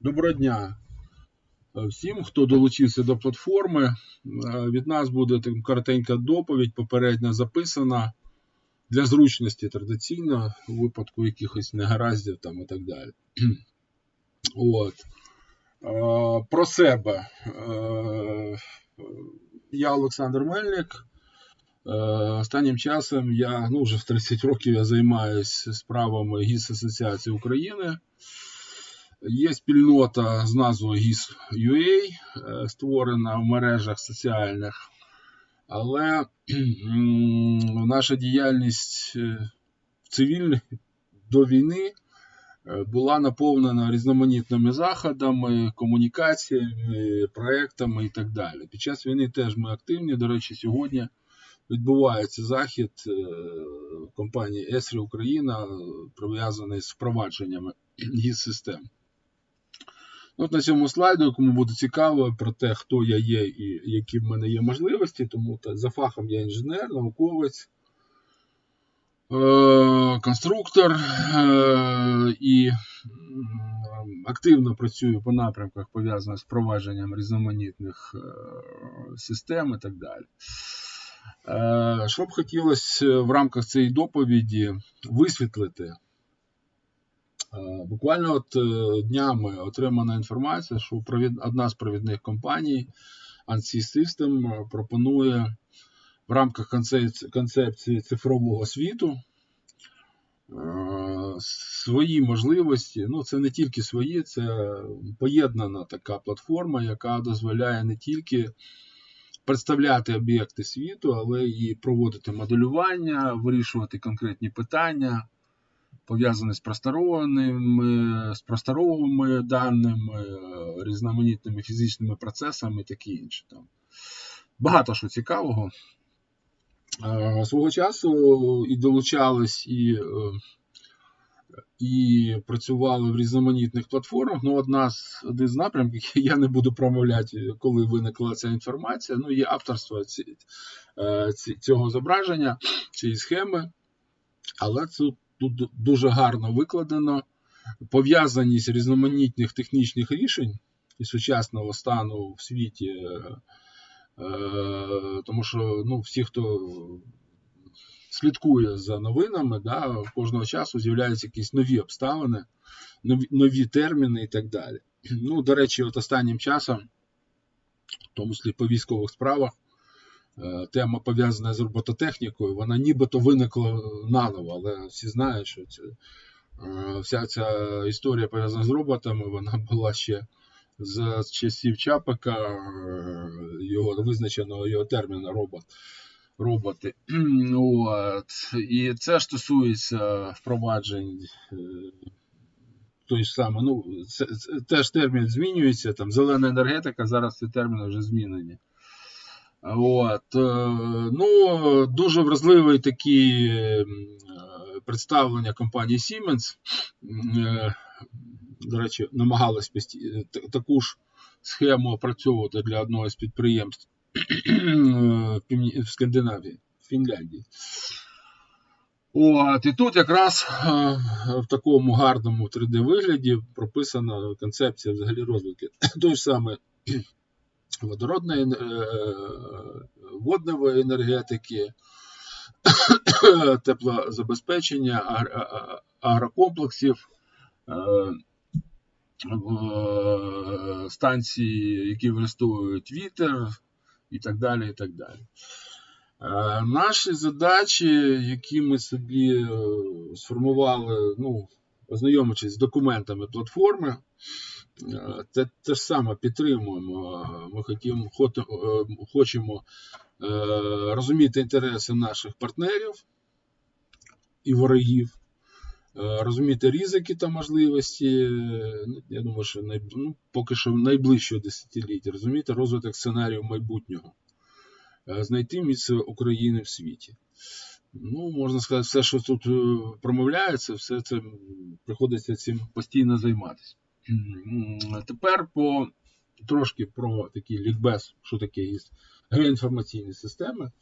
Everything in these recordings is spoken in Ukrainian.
Доброго дня всім, хто долучився до платформи. Е, Від нас буде коротенька доповідь, попередньо записана для зручності традиційно, у випадку якихось негараздів там і так далі. От. Е, Про себе. Е, Я Олександр Мельник. Е, Останнім часом я ну, вже в 30 років я займаюся справами ГІС Асоціації України. Є спільнота з назвою GIS.UA, е, створена в мережах соціальних, але наша діяльність е, цивільна до війни е, була наповнена різноманітними заходами, комунікаціями, проектами і так далі. Під час війни теж ми активні. До речі, сьогодні відбувається захід компанії Есрі Україна, пов'язаний з впровадженнями ГІС-систем. От на цьому слайду, кому буде цікаво про те, хто я є і які в мене є можливості, тому та, за фахом я інженер, науковець, е, конструктор е, і активно працюю по напрямках, пов'язаних з впровадженням різноманітних е, систем і так далі. Е, що б хотілося в рамках цієї доповіді висвітлити. Е, Буквально от е, днями отримана інформація, що одна з провідних компаній ANSI System е, пропонує в рамках концепції цифрового світу свої можливості. Ну, це не тільки свої, це поєднана така платформа, яка дозволяє не тільки представляти об'єкти світу, але і проводити моделювання, вирішувати конкретні питання пов'язані з просторованими, з просторовими даними, е, різноманітними фізичними процесами і таке інше. Там. Багато що цікавого. Е, Свого часу і долучались, і, е, і працювали в різноманітних платформах. Ну, одна з один з напрямків, я не буду промовляти, коли виникла ця інформація. Ну, є авторство цього зображення, цієї схеми, але це тут дуже гарно викладено пов'язаність різноманітних технічних рішень і сучасного стану в світі, е, е, тому що ну, всі, хто слідкує за новинами, да, кожного часу з'являються якісь нові обставини, нові, нові терміни і так далі. Ну, До речі, от останнім часом, в тому числі по військових справах, тема пов'язана з робототехнікою, вона нібито виникла наново, але всі знають, що це, е, вся ця історія пов'язана з роботами, вона була ще з часів Чапика, е, його визначеного його терміна робот. Роботи. От. І це стосується впроваджень той ж саме, ну, це, це, теж термін змінюється, там зелена енергетика, зараз ці терміни вже змінені. От. Ну, Дуже вразливий такі представлення компанії Siemens. До речі, намагалась таку ж схему опрацьовувати для одного з підприємств в Скандинавії, в Фінляндії. От, І тут якраз в такому гарному 3D-вигляді прописана концепція взагалі розвитку. Той ж саме водородної водної енергетики, теплозабезпечення агрокомплексів, станції, які використовують вітер і так далі. і так далі. Наші задачі, які ми собі сформували, ну, ознайомившись з документами платформи, те, те ж саме підтримуємо. Ми хотім, хочемо розуміти інтереси наших партнерів і ворогів, розуміти ризики та можливості. Я думаю, що най, ну, поки що найближчого десятиліття, розуміти розвиток сценарію майбутнього, знайти місце України в світі. Ну, можна сказати, все, що тут промовляється, все це приходиться цим постійно займатися. Тепер по трошки про такий лікбез, що таке геоінформаційні системи.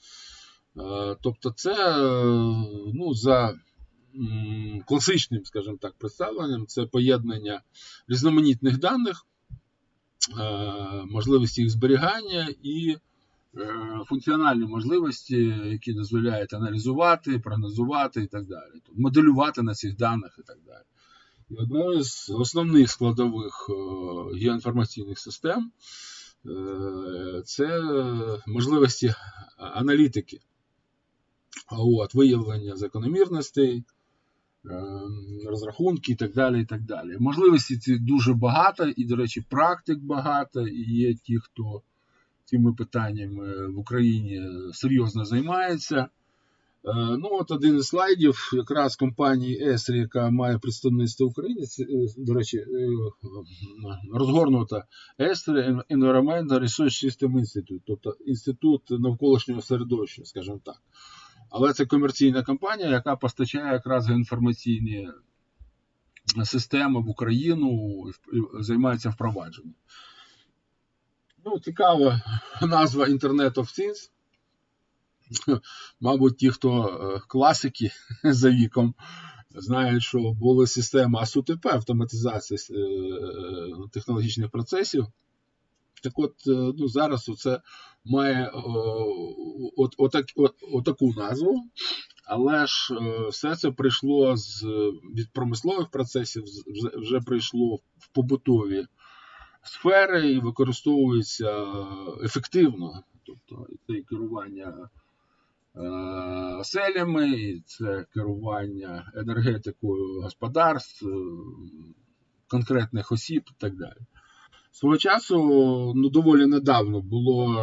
Тобто, це ну, за класичним, скажімо так, представленням це поєднання різноманітних даних, е, можливості їх зберігання і е, функціональні можливості, які дозволяють аналізувати, прогнозувати і так далі, тобто моделювати на цих даних і так далі. І одною з основних складових геоінформаційних систем це можливості аналітики, от, виявлення закономірностей, ем, розрахунки і так далі. і так далі. Можливості ці дуже багато, і, до речі, практик багато, і є ті, хто цими питаннями в Україні серйозно займається. Е, ну, от Один із слайдів якраз компанії Есрі, яка має представництво в Україні, е, до речі, е, розгорнута Esri Environmental Research System Institute, тобто інститут навколишнього середовища, скажімо так. Але це комерційна компанія, яка постачає якраз інформаційні системи в Україну і займається впровадженням. Ну, Цікава назва Internet of Things. Мабуть, ті, хто е, класики за віком, знають, що була система АСУТП, автоматизація е, технологічних процесів. Так от, е, ну, зараз це має от, от, от, от, назву, але ж все це прийшло з від промислових процесів, вже, вже прийшло в побутові сфери і використовується ефективно. Тобто це керування Е, оселями, це керування енергетикою господарств, е, конкретних осіб і так далі. Свого часу, ну доволі недавно було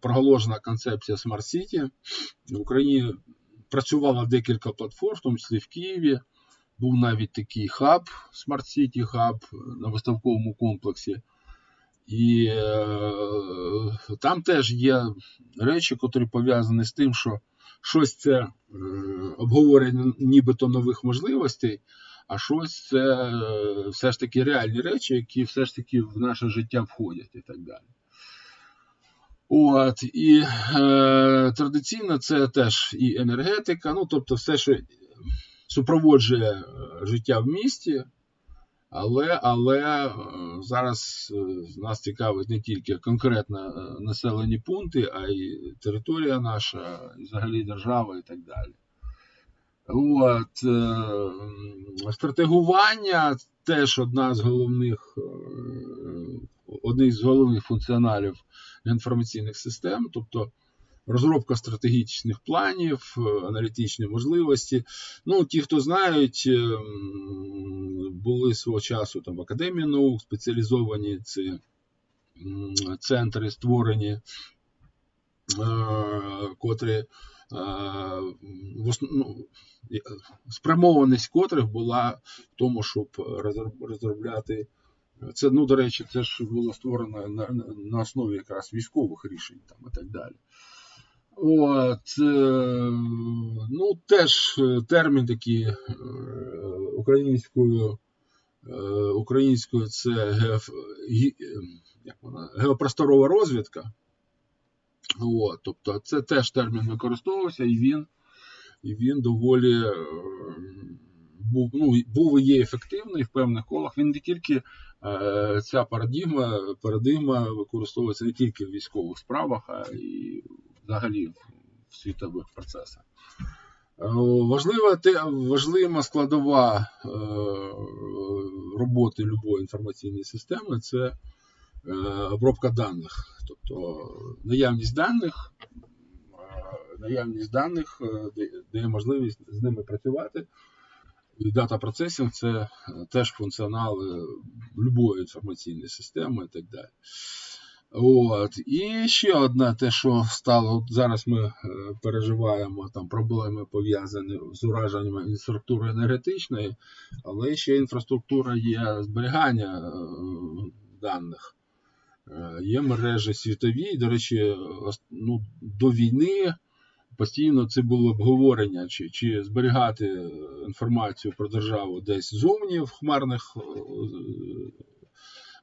проголошена концепція Smart City. В Україні працювало декілька платформ, в тому числі в Києві. Був навіть такий хаб, Smart City хаб на виставковому комплексі. І е, там теж є речі, котрі пов'язані з тим, що щось це е, обговорення нібито нових можливостей, а щось це е, все ж таки реальні речі, які все ж таки в наше життя входять і так далі. От, І е, традиційно це теж і енергетика, ну тобто все, що супроводжує життя в місті. Але але е, зараз е, нас цікавить не тільки конкретно е, населені пункти, а й територія наша, і взагалі держава і так далі. От, Стратегування теж одна з головних, один з головних функціоналів інформаційних систем. тобто розробка стратегічних планів, е, аналітичні можливості. Ну, Ті, хто знають, е, були свого часу там в Академії наук спеціалізовані ці центри створені, е, котрі ну, спрямованість котрих була в тому, щоб розробляти. Це, ну, до речі, це ж було створено на на основі якраз військових рішень там і так далі. От, е, ну, Теж е, термін такий е, українською українською це геоф, як вона, геопросторова розвідка. От, Тобто це теж термін використовувався, і він і він доволі був ну, був і є ефективний в певних колах. Він не тільки ця парадигма, парадигма використовується не тільки в військових справах, а й взагалі в світових процесах. Е, важлива важлива складова е, роботи любої інформаційної системи це е, обробка даних. Тобто наявність даних, наявність даних, де є можливість з ними працювати. І дата процесінг це теж функціонал любої інформаційної системи і так далі. От. І ще одне те, що стало, зараз ми е, переживаємо там проблеми пов'язані з ураженням інфраструктури енергетичної, але ще інфраструктура є зберігання е, даних. Е, є мережі світові, до речі, ну, до війни постійно це було обговорення, чи чи зберігати інформацію про державу десь зовні в хмарних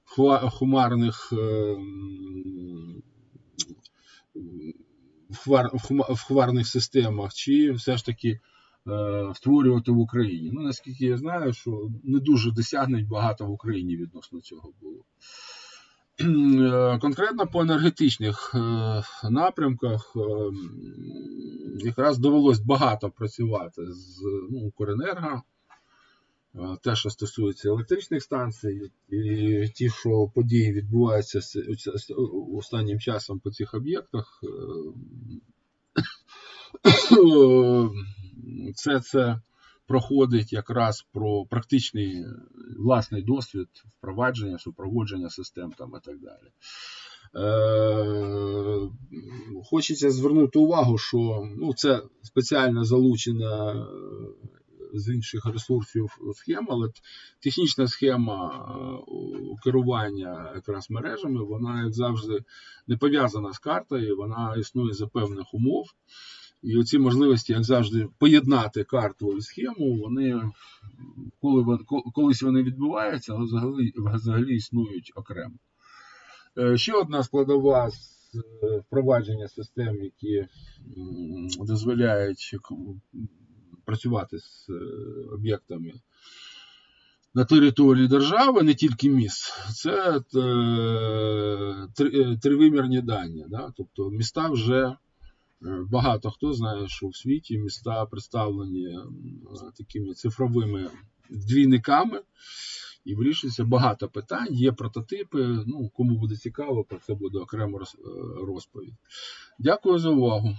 хумарних ем, в хварних системах, чи все ж таки е, створювати в Україні. Ну, наскільки я знаю, що не дуже досягнень багато в Україні відносно цього було. Е, Конкретно по енергетичних е, напрямках е, якраз довелось багато працювати з ну, Укренерго. Е, Те, що стосується електричних станцій, і ті, що події відбуваються останнім часом по цих об'єктах, е, це, це проходить якраз про практичний власний досвід впровадження, супроводження систем там і так далі. Е, хочеться звернути увагу, що ну, це спеціально залучена з інших ресурсів схема, але технічна схема е, керування якраз мережами, вона, як завжди, не пов'язана з картою, вона існує за певних умов. І оці можливості, як завжди, поєднати карту і схему, вони коли колись вони відбуваються, але взагалі, взагалі існують окремо. Е, Ще одна складова е, впровадження систем, які дозволяють працювати з е, об'єктами на території держави, не тільки міст, це е, е, тривимірні дані. Да? Тобто міста вже багато хто знає, що в світі міста представлені такими цифровими двійниками. І вирішується багато питань, є прототипи. Ну, кому буде цікаво, про це буде окремо е, розповідь. Дякую за увагу.